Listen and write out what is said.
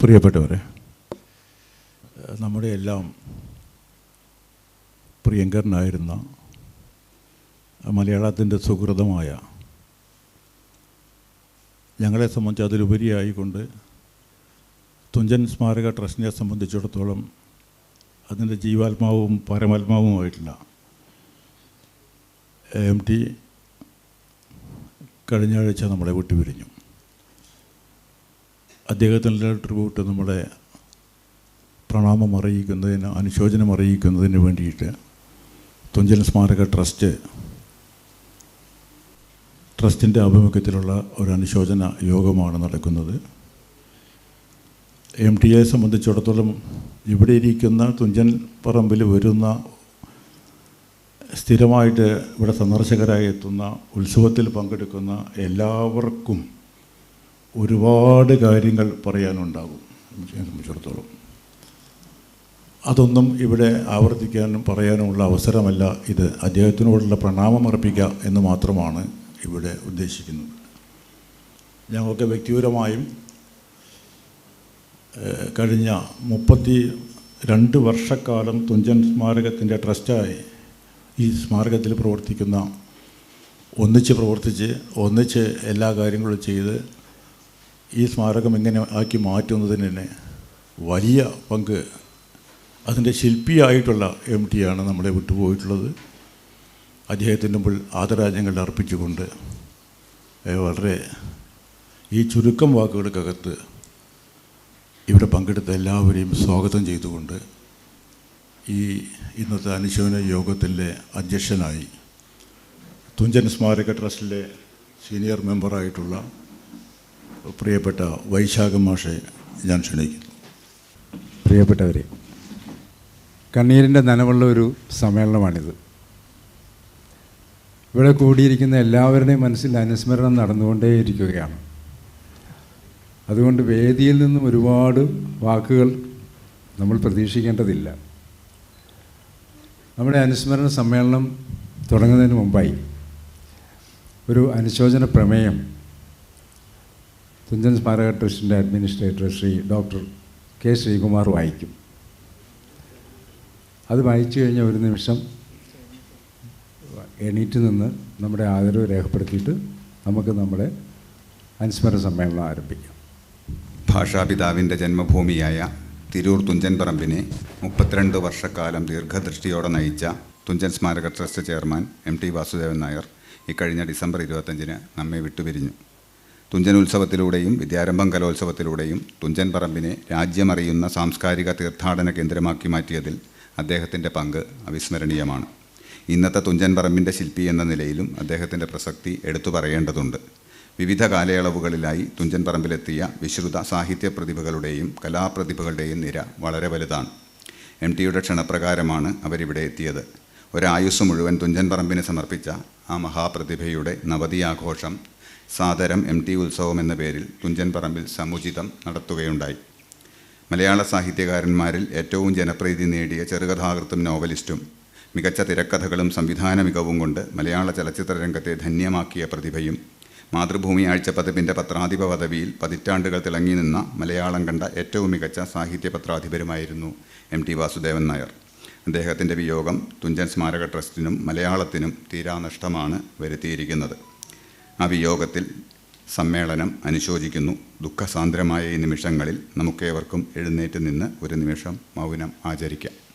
പ്രിയപ്പെട്ടവരെ നമ്മുടെ എല്ലാം പ്രിയങ്കരനായിരുന്ന മലയാളത്തിന്റെ സുഹൃതമായ ഞങ്ങളെ സംബന്ധിച്ച് അതിലുപരിയായിക്കൊണ്ട് തുഞ്ചൻ സ്മാരക ട്രസ്റ്റിനെ സംബന്ധിച്ചിടത്തോളം അതിന്റെ ജീവാത്മാവും പരമാത്മാവുമായിട്ടുള്ള എം ടി കഴിഞ്ഞ ആഴ്ച നമ്മളെ വിട്ടുപിരിഞ്ഞു. അദ്ദേഹത്തിന്റെ ട്രിബ്യൂട്ട് നമ്മുടെ പ്രണാമം അറിയിക്കുന്നതിന് അനുശോചനം അറിയിക്കുന്നതിന് വേണ്ടിയിട്ട് തുഞ്ചൻ സ്മാരക ട്രസ്റ്റ് ട്രസ്റ്റിന്റെ ആഭിമുഖ്യത്തിലുള്ള ഒരു അനുശോചന യോഗമാണ് നടക്കുന്നത്. എം ടി എയെ സംബന്ധിച്ചിടത്തോളം ഇവിടെ ഇരിക്കുന്ന തുഞ്ചൻ പറമ്പിൽ വരുന്ന സ്ഥിരമായിട്ട് ഇവിടെ സന്ദർശകരായി എത്തുന്ന ഉത്സവത്തിൽ പങ്കെടുക്കുന്ന എല്ലാവർക്കും ഒരുപാട് കാര്യങ്ങൾ പറയാനുണ്ടാകും. എന്നെ സംബന്ധിച്ചിടത്തോളം. അതൊന്നും ഇവിടെ ആവർത്തിക്കാനും പറയാനുമുള്ള അവസരമല്ല ഇത്. അദ്ദേഹത്തിനോടുള്ള പ്രണാമം അർപ്പിക്കുക എന്ന് മാത്രമാണ് ഇവിടെ ഉദ്ദേശിക്കുന്നത്. ഞങ്ങൾക്ക് വ്യക്തിപരമായും കഴിഞ്ഞ മുപ്പത്തി രണ്ട് വർഷക്കാലം തുഞ്ചൻ സ്മാരകത്തിന്റെ ട്രസ്റ്റായി ഈ സ്മാരകത്തിൽ പ്രവർത്തിക്കുന്ന ഒന്നിച്ച് പ്രവർത്തിച്ച് ഒന്നിച്ച് എല്ലാ കാര്യങ്ങളും ചെയ്ത് ഈ സ്മാരകം എങ്ങനെ ആക്കി മാറ്റുന്നതിന് തന്നെ വലിയ പങ്ക് അതിന്റെ ശില്പിയായിട്ടുള്ള എം ആണ് നമ്മളെ വിട്ടുപോയിട്ടുള്ളത്. അദ്ദേഹത്തിന്റെ മുമ്പിൽ ആദരാജ്ഞങ്ങൾ അർപ്പിച്ചുകൊണ്ട് വളരെ ഈ ചുരുക്കം വാക്കുകൾക്കകത്ത് ഇവിടെ പങ്കെടുത്ത എല്ലാവരെയും സ്വാഗതം ചെയ്തുകൊണ്ട് ഈ ഇന്നത്തെ അനുശോചന യോഗത്തിലെ അധ്യക്ഷനായി തുഞ്ചൻ സ്മാരക ട്രസ്റ്റിലെ സീനിയർ മെമ്പറായിട്ടുള്ള പ്രിയപ്പെട്ട വൈശാഖ മാഷെ ഞാൻ ക്ഷണിക്കുന്നു. പ്രിയപ്പെട്ടവരെ കണ്ണീരിന്റെ നനവുള്ള ഒരു സമ്മേളനമാണിത്. ഇവിടെ കൂടിയിരിക്കുന്ന എല്ലാവരുടെയും മനസ്സിൽ അനുസ്മരണം നടന്നുകൊണ്ടേയിരിക്കുകയാണ്. അതുകൊണ്ട് വേദിയിൽ നിന്നും ഒരുപാട് വാക്കുകൾ നമ്മൾ പ്രതീക്ഷിക്കേണ്ടതില്ല. നമ്മുടെ അനുസ്മരണ സമ്മേളനം തുടങ്ങുന്നതിന് മുമ്പായി ഒരു അനുശോചന പ്രമേയം തുഞ്ചൻ സ്മാരക ട്രസ്റ്റിന്റെ administrator Shri doctor K Sreekumar വായിക്കും. അത് വായിച്ചു കഴിഞ്ഞ ഒരു നിമിഷം എണീറ്റ് നിന്ന് നമ്മുടെ ആദരവ് രേഖപ്പെടുത്തിയിട്ട് നമുക്ക് നമ്മുടെ അനുസ്മരണ സമ്മേളനം ആരംഭിക്കാം. ഭാഷാപിതാവിന്റെ ജന്മഭൂമിയായ തിരൂർ തുഞ്ചൻ പറമ്പിനെ മുപ്പത്തിരണ്ട് വർഷക്കാലം ദീർഘദൃഷ്ടിയോടെ നയിച്ച തുഞ്ചൻ സ്മാരക trust chairman M T Vasudevan Nair ഇക്കഴിഞ്ഞ ഡിസംബർ ഇരുപത്തഞ്ചിന് നമ്മെ വിട്ടുപിരിഞ്ഞു. തുഞ്ചൻ ഉത്സവത്തിലൂടെയും വിദ്യാരംഭം കലോത്സവത്തിലൂടെയും തുഞ്ചൻ പറമ്പിനെ രാജ്യമറിയുന്ന സാംസ്കാരിക തീർത്ഥാടന കേന്ദ്രമാക്കി മാറ്റിയതിൽ അദ്ദേഹത്തിന്റെ പങ്ക് അവിസ്മരണീയമാണ്. ഇന്നത്തെ തുഞ്ചൻ പറമ്പിന്റെ ശില്പി എന്ന നിലയിലും അദ്ദേഹത്തിന്റെ പ്രസക്തി എടുത്തു പറയേണ്ടതുണ്ട്. വിവിധ കാലയളവുകളിലായി തുഞ്ചൻ പറമ്പിലെത്തിയ വിശ്രുത സാഹിത്യ പ്രതിഭകളുടെയും കലാപ്രതിഭകളുടെയും നിര വളരെ വലുതാണ്. എം ടിയുടെ ക്ഷണപ്രകാരമാണ് അവരിവിടെ എത്തിയത്. ഒരായുസ് മുഴുവൻ തുഞ്ചൻ പറമ്പിന് സമർപ്പിച്ച ആ മഹാപ്രതിഭയുടെ നവതി ആഘോഷം സാദരം എം ടി ഉത്സവം എന്ന പേരിൽ തുഞ്ചൻ പറമ്പിൽ സമുചിതം നടത്തുകയുണ്ടായി. മലയാള സാഹിത്യകാരന്മാരിൽ ഏറ്റവും ജനപ്രീതി നേടിയ ചെറുകഥാകൃത്തും നോവലിസ്റ്റും മികച്ച തിരക്കഥകളും സംവിധാന മികവും കൊണ്ട് മലയാള ചലച്ചിത്ര രംഗത്തെ ധന്യമാക്കിയ പ്രതിഭയും മാതൃഭൂമി ആഴ്ചപ്പതിപ്പിന്റെ പത്രാധിപ പദവിയിൽ പതിറ്റാണ്ടുകൾ തിളങ്ങി നിന്ന മലയാളം കണ്ട ഏറ്റവും മികച്ച സാഹിത്യ പത്രാധിപരുമായിരുന്നു എം ടി വാസുദേവൻ നായർ. അദ്ദേഹത്തിന്റെ വിയോഗം തുഞ്ചൻ സ്മാരക ട്രസ്റ്റിനും മലയാളത്തിനും തീരാനഷ്ടമാണ് വരുത്തിയിരിക്കുന്നത്. ആ വിയോഗത്തിൽ സമ്മേളനം അനുശോചിക്കുന്നു. ദുഃഖസാന്ദ്രമായ ഈ നിമിഷങ്ങളിൽ നമുക്കേവർക്കും എഴുന്നേറ്റ് നിന്ന് ഒരു നിമിഷം മൗനം ആചരിക്കാം.